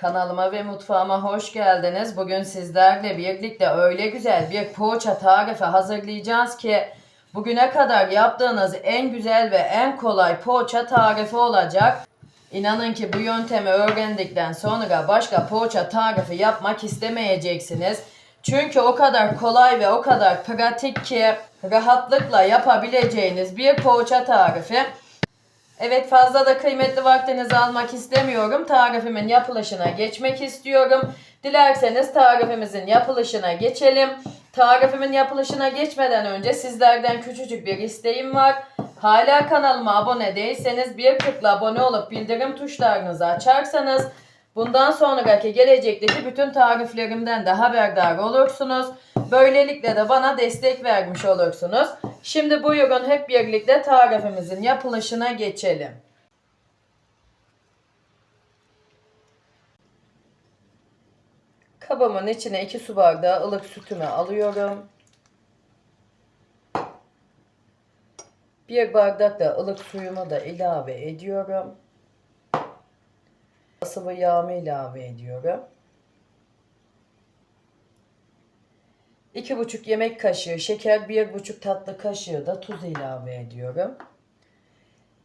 Kanalıma ve mutfağıma hoş geldiniz. Bugün sizlerle birlikte öyle güzel bir poğaça tarifi hazırlayacağız ki bugüne kadar yaptığınız en güzel ve en kolay poğaça tarifi olacak. İnanın ki bu yöntemi öğrendikten sonra başka poğaça tarifi yapmak istemeyeceksiniz. Çünkü o kadar kolay ve o kadar pratik ki rahatlıkla yapabileceğiniz bir poğaça tarifi. Evet fazla da kıymetli vaktinizi almak istemiyorum. Tarifimin yapılışına geçmek istiyorum. Dilerseniz tarifimizin yapılışına geçelim. Tarifimin yapılışına geçmeden önce sizlerden küçücük bir isteğim var. Hala kanalıma abone değilseniz bir tıkla abone olup bildirim tuşlarınızı açarsanız bundan sonraki gelecekteki bütün tariflerimden de haberdar olursunuz. Böylelikle de bana destek vermiş olursunuz. Şimdi buyurun hep birlikte tarifimizin yapılışına geçelim. Kabımın içine 2 su bardağı ılık sütümü alıyorum. Bir bardak da ılık suyumu da ilave ediyorum. Sıvı yağımı ilave ediyorum. 2,5 yemek kaşığı şeker, 1,5 tatlı kaşığı da tuz ilave ediyorum.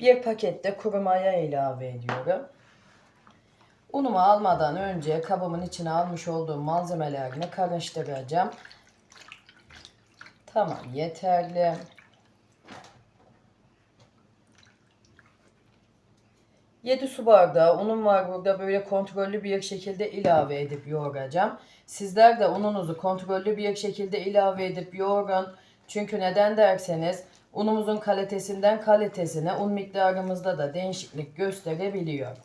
Bir paket de kuru maya ilave ediyorum. Unumu almadan önce kabımın içine almış olduğum malzemelerini karıştıracağım. Tamam yeterli. Yedi su bardağı unum var burada böyle kontrollü bir şekilde ilave edip yoğuracağım. Sizler de ununuzu kontrollü bir şekilde ilave edip yoğurun. Çünkü neden derseniz unumuzun kalitesinden kalitesine un miktarımızda da değişiklik gösterebiliyor.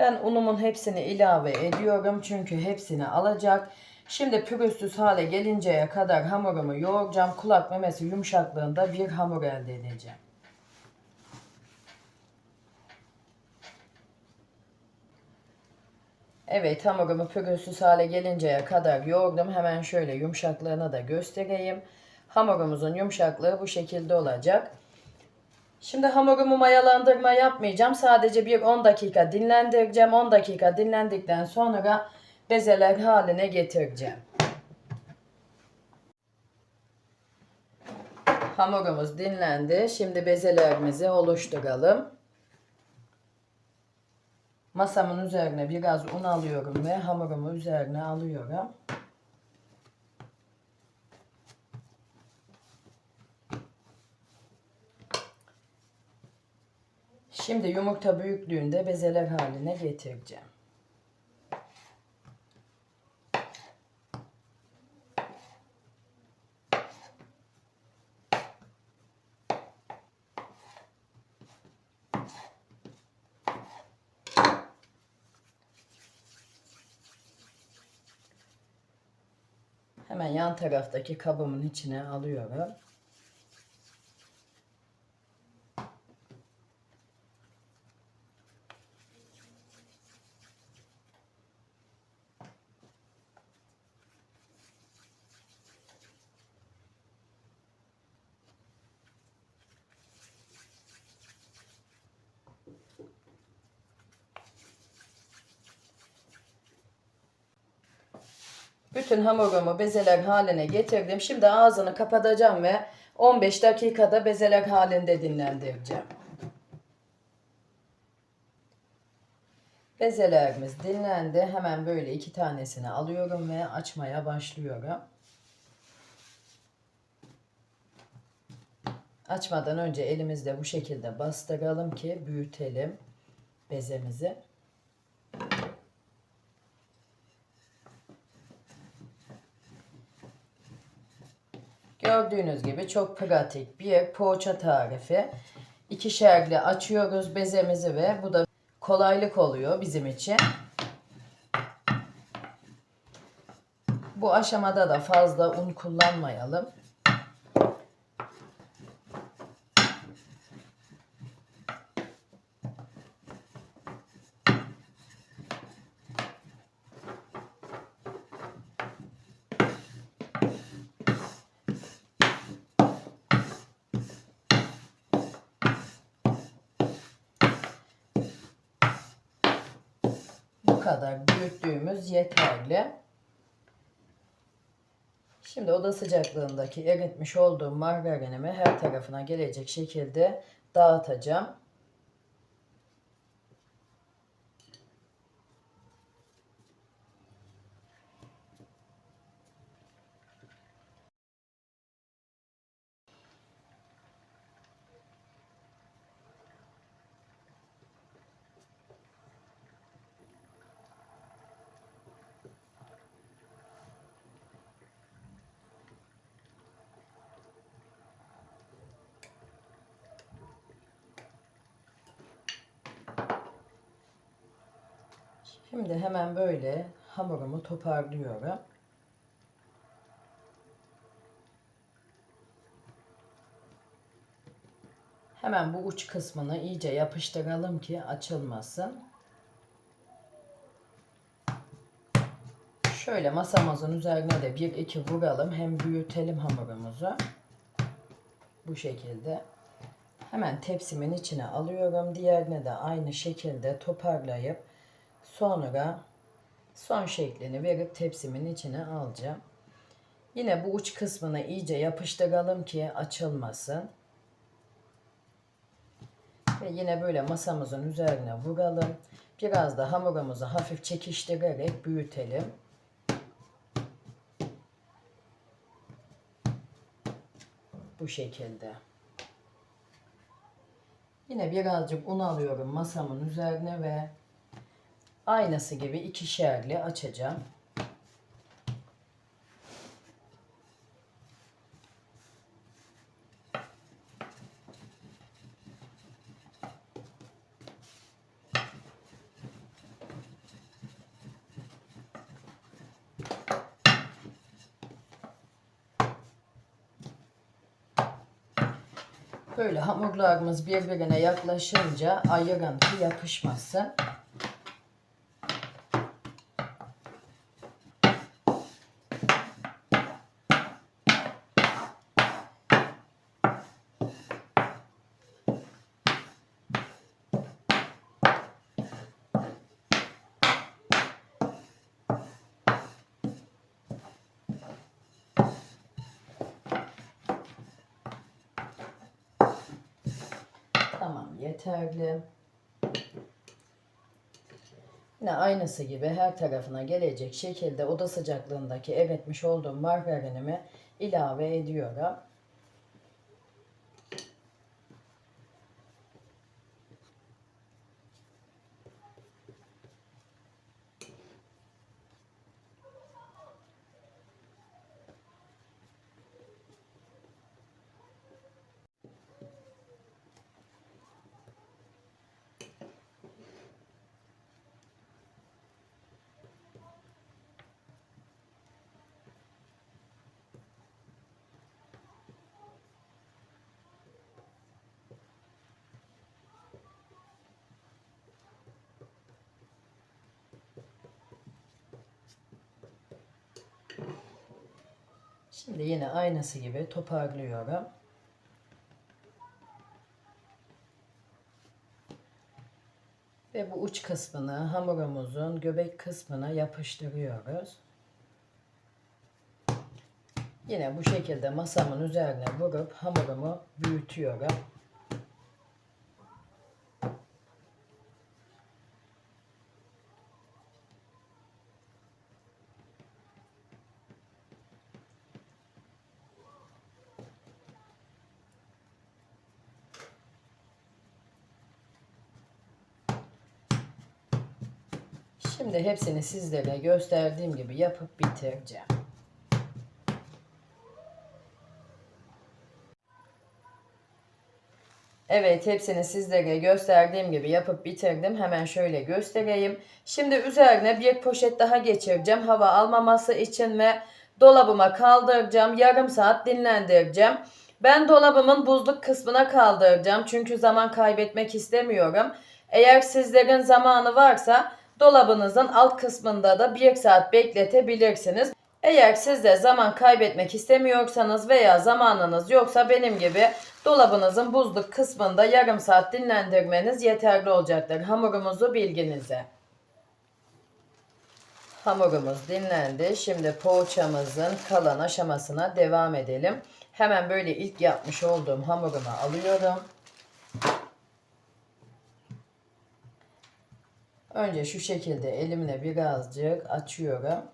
Ben unumun hepsini ilave ediyorum çünkü hepsini alacak. Şimdi pürüzsüz hale gelinceye kadar hamurumu yoğuracağım. Kulak memesi yumuşaklığında bir hamur elde edeceğim. Evet hamurumu pürüzsüz hale gelinceye kadar yoğurdum. Hemen şöyle yumuşaklığını da göstereyim. Hamurumuzun yumuşaklığı bu şekilde olacak. Şimdi hamurumu mayalandırma yapmayacağım. Sadece bir 10 dakika dinlendireceğim. 10 dakika dinlendikten sonra bezeler haline getireceğim. Hamurumuz dinlendi. Şimdi bezelerimizi oluşturalım. Masamın üzerine biraz un alıyorum ve hamurumu üzerine alıyorum. Şimdi yumurta büyüklüğünde bezeler haline getireceğim. Hemen yan taraftaki kabımın içine alıyorum. Bütün hamurumu bezeler haline getirdim. Şimdi ağzını kapatacağım ve 15 dakikada bezeler halinde dinlendireceğim. Bezelerimiz dinlendi. Hemen böyle iki tanesini alıyorum ve açmaya başlıyorum. Açmadan önce elimizle bu şekilde bastıralım ki büyütelim bezemizi. Gördüğünüz gibi çok pratik bir poğaça tarifi. İkişerli açıyoruz bezemizi ve bu da kolaylık oluyor bizim için. Bu aşamada da fazla un kullanmayalım. Kadar büyüttüğümüz yeterli. Şimdi oda sıcaklığındaki eritmiş olduğum margarinimi her tarafına gelecek şekilde dağıtacağım. Şimdi hemen böyle hamurumu toparlıyorum. Hemen bu uç kısmını iyice yapıştıralım ki açılmasın. Şöyle masamızın üzerine de bir iki vuralım. Hem büyütelim hamurumuzu. Bu şekilde. Hemen tepsimin içine alıyorum. Diğerini de aynı şekilde toparlayıp sonra son şeklini verip tepsimin içine alacağım. Yine bu uç kısmını iyice yapıştıralım ki açılmasın. Ve yine böyle masamızın üzerine vuralım. Biraz da hamurumuzu hafif çekiştirerek büyütelim. Bu şekilde. Yine birazcık un alıyorum masamın üzerine ve aynası gibi ikişerli açacağım. Böyle hamurlarımız birbirine yaklaşınca ayırın ki yapışmasın. Tamam yeterli. Yine aynısı gibi her tarafına gelecek şekilde oda sıcaklığındaki eritmiş olduğum margarinimi ilave ediyorum. Şimdi yine aynısı gibi toparlıyorum. Ve bu uç kısmını hamurumuzun göbek kısmına yapıştırıyoruz. Yine bu şekilde masamın üzerine vurup hamurumu büyütüyorum. Şimdi hepsini sizlere gösterdiğim gibi yapıp bitireceğim. Evet hepsini sizlere gösterdiğim gibi yapıp bitirdim. Hemen şöyle göstereyim. Şimdi üzerine bir poşet daha geçireceğim. Hava almaması için ve dolabıma kaldıracağım. Yarım saat dinlendireceğim. Ben dolabımın buzluk kısmına kaldıracağım. Çünkü zaman kaybetmek istemiyorum. Eğer sizlerin zamanı varsa dolabınızın alt kısmında da 1 saat bekletebilirsiniz. Eğer siz de zaman kaybetmek istemiyorsanız veya zamanınız yoksa benim gibi dolabınızın buzluk kısmında yarım saat dinlendirmeniz yeterli olacaktır. Hamurumuzu bilginize. Hamurumuz dinlendi. Şimdi poğaçamızın kalan aşamasına devam edelim. Hemen böyle ilk yapmış olduğum hamurumu alıyorum. Önce şu şekilde elimle birazcık açıyorum.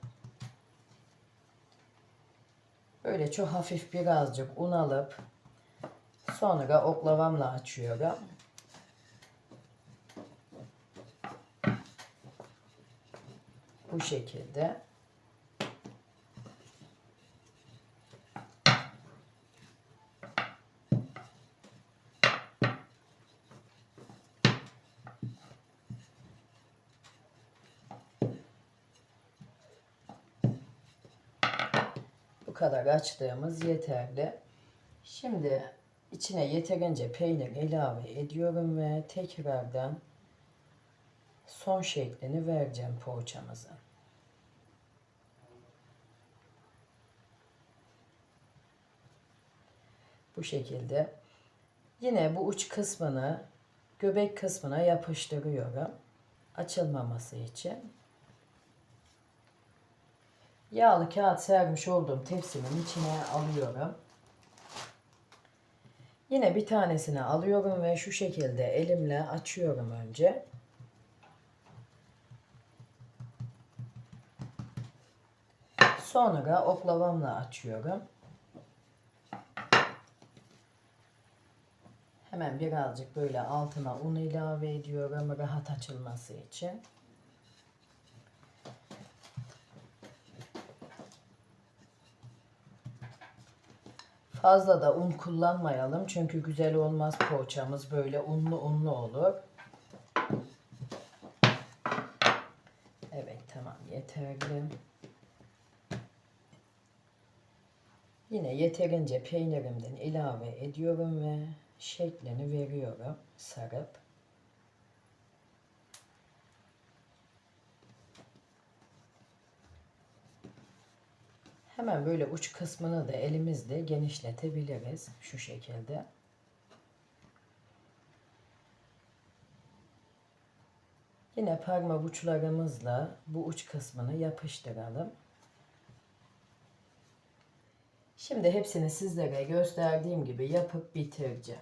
Böyle çok hafif birazcık un alıp sonra oklavamla açıyorum. Bu şekilde. Bu kadar açtığımız yeterli. Şimdi içine yeterince peynir ilave ediyorum ve tekrardan son şeklini vereceğim poğaçamıza. Bu şekilde. Yine bu uç kısmını göbek kısmına yapıştırıyorum. Açılmaması için. Yağlı kağıt sermiş olduğum tepsimin içine alıyorum. Yine bir tanesini alıyorum ve şu şekilde elimle açıyorum önce. Sonra oklavamla açıyorum. Hemen birazcık böyle altına un ilave ediyorum rahat açılması için. Fazla da un kullanmayalım çünkü güzel olmaz poğaçamız böyle unlu unlu olur. Evet tamam yeterli. Yine yeterince peynirimden ilave ediyorum ve şeklini veriyorum sarıp. Hemen böyle uç kısmını da elimizle genişletebiliriz şu şekilde. Yine parmak uçlarımızla bu uç kısmını yapıştıralım. Şimdi hepsini sizlere gösterdiğim gibi yapıp bitireceğim.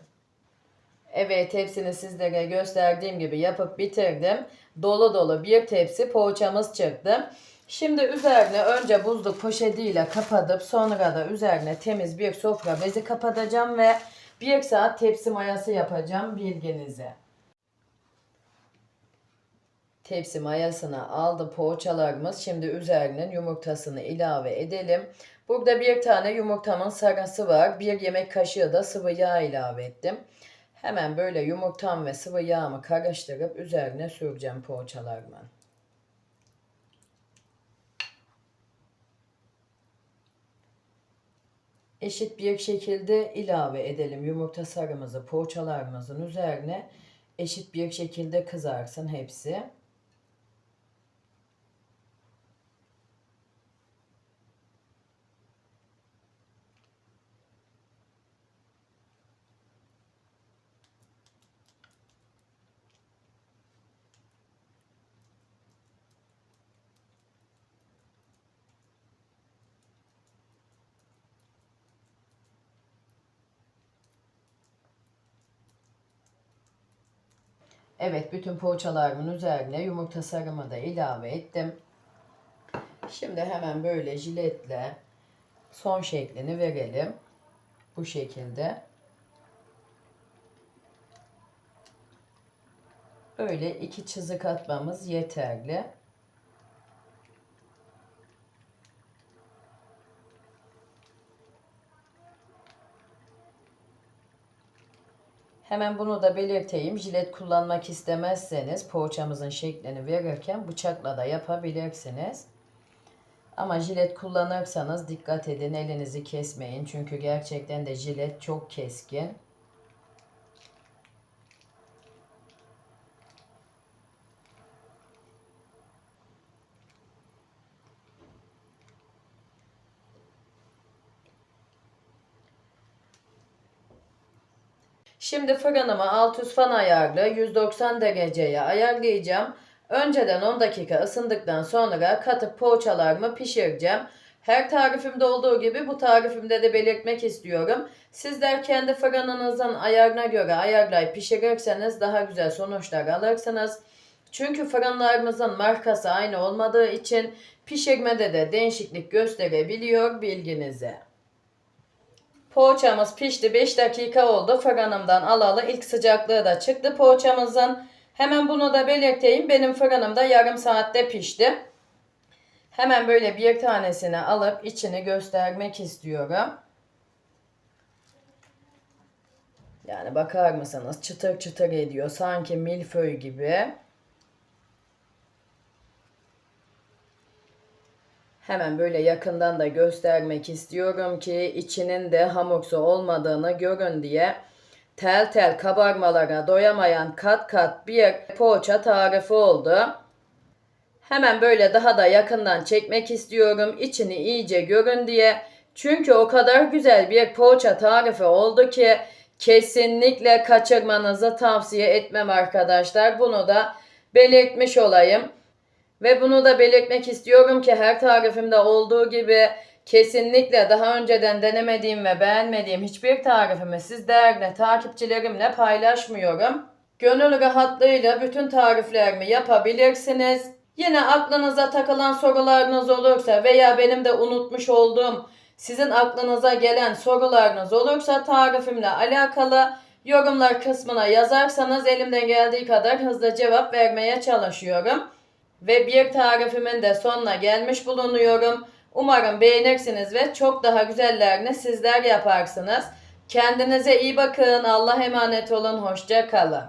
Evet hepsini sizlere gösterdiğim gibi yapıp bitirdim. Dolu dolu bir tepsi poğaçamız çıktı. Şimdi üzerine önce buzluk poşetiyle kapatıp sonra da üzerine temiz bir sofra bezi kapatacağım ve bir saat tepsi mayası yapacağım bilginize. Tepsi mayasını aldı poğaçalarımız. Şimdi üzerine yumurtasını ilave edelim. Burada bir tane yumurtamın sarısı var. Bir yemek kaşığı da sıvı yağ ilave ettim. Hemen böyle yumurtam ve sıvı yağımı karıştırıp üzerine süreceğim poğaçalarımın. Eşit bir şekilde ilave edelim yumurta sarımızı poğaçalarımızın üzerine. Eşit bir şekilde kızarsın hepsi. Evet bütün poğaçalarımın üzerine yumurta sarımı da ilave ettim. Şimdi hemen böyle jiletle son şeklini verelim. Bu şekilde. Böyle iki çizik atmamız yeterli. Hemen bunu da belirteyim. Jilet kullanmak istemezseniz poğaçamızın şeklini verirken bıçakla da yapabilirsiniz. Ama jilet kullanırsanız dikkat edin elinizi kesmeyin. Çünkü gerçekten de jilet çok keskin. Şimdi fırınımı alt üst fan ayarlı 190 dereceye ayarlayacağım. Önceden 10 dakika ısındıktan sonra katıp poğaçalarımı pişireceğim. Her tarifimde olduğu gibi bu tarifimde de belirtmek istiyorum. Sizler kendi fırınınızın ayarına göre ayarlayıp pişirirseniz daha güzel sonuçlar alırsınız. Çünkü fırınlarımızın markası aynı olmadığı için pişirmede de değişiklik gösterebiliyor bilginize. Poğaçamız pişti 5 dakika oldu fırınımdan alalı ilk sıcaklığı da çıktı poğaçamızın. Hemen bunu da belirteyim benim fırınımda yarım saatte pişti. Hemen böyle bir tanesini alıp içini göstermek istiyorum. Yani bakar mısınız çıtır çıtır ediyor sanki milföy gibi. Hemen böyle yakından da göstermek istiyorum ki içinin de hamursu olmadığını görün diye tel tel kabarmalara doyamayan kat kat bir poğaça tarifi oldu. Hemen böyle daha da yakından çekmek istiyorum içini iyice görün diye. Çünkü o kadar güzel bir poğaça tarifi oldu ki kesinlikle kaçırmanızı tavsiye etmem arkadaşlar. Bunu da belirtmiş olayım. Ve bunu da belirtmek istiyorum ki her tarifimde olduğu gibi kesinlikle daha önceden denemediğim ve beğenmediğim hiçbir tarifimi siz değerli takipçilerimle paylaşmıyorum. Gönül rahatlığıyla bütün tariflerimi yapabilirsiniz. Yine aklınıza takılan sorularınız olursa veya benim de unutmuş olduğum sizin aklınıza gelen sorularınız olursa tarifimle alakalı yorumlar kısmına yazarsanız elimden geldiği kadar hızlı cevap vermeye çalışıyorum. Ve bir tarifimin de sonuna gelmiş bulunuyorum. Umarım beğenirsiniz ve çok daha güzellerini sizler yaparsınız. Kendinize iyi bakın. Allah emanet olun. Hoşça kalın.